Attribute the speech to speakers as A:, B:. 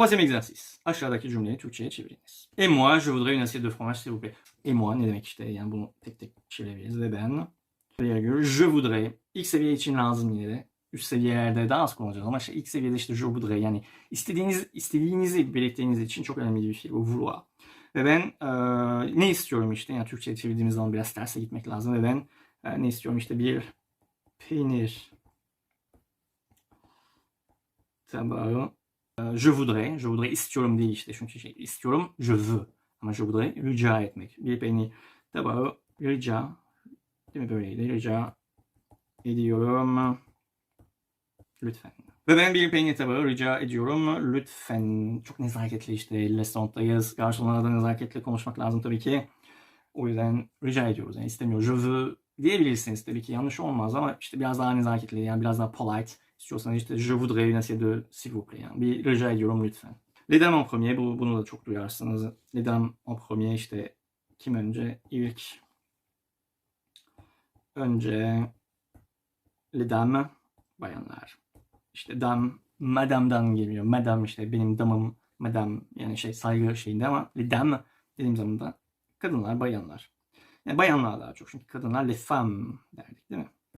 A: Troisième exercice. Aşağıdaki cümleyi Türkçe'ye çeviriniz. Et moi, je voudrais une assiette de fromage s'il vous plaît. Et moi ne demek işte yani bunu tek tek çevirebiliriz. Ve ben virgül, je voudrais. İlk seviye için lazım yine de. Üst seviyelerde daha az kullanacağız ama işte ilk seviyede işte je voudrais yani istediğiniz istediğinizi belirttiğiniz için çok önemli bir şey bu vouloir. Ve ben eee, ne istiyorum işte yani Türkçe'ye çevirdiğimiz zaman biraz terse gitmek lazım ve ben e, ne istiyorum işte bir peynir tabağı e, je voudrais, je voudrais istiyorum değil işte çünkü şey istiyorum je veux ama je voudrais rica etmek. Bir peynir tabağı rica değil mi böyleydi rica ediyorum lütfen. Ve ben bir peynir tabağı rica ediyorum lütfen. Çok nezaketli işte restoranttayız. Garsonlara da nezaketle konuşmak lazım tabii ki. O yüzden rica ediyoruz. Yani istemiyor. Je veux diyebilirsiniz tabii ki. Yanlış olmaz ama işte biraz daha nezaketli yani biraz daha polite. İstiyorsanız işte je voudrais une assiette de s'il vous plaît. Yani bir rica ediyorum lütfen. Les dames en premier. Bu, bunu da çok duyarsınız. Les dames en premier işte kim önce? İlk önce les dames bayanlar. İşte dam madamdan geliyor. Madam işte benim damım madam yani şey saygı şeyinde ama les dames dediğim zaman da kadınlar bayanlar. Yani bayanlar daha çok çünkü kadınlar les femmes derdik değil mi?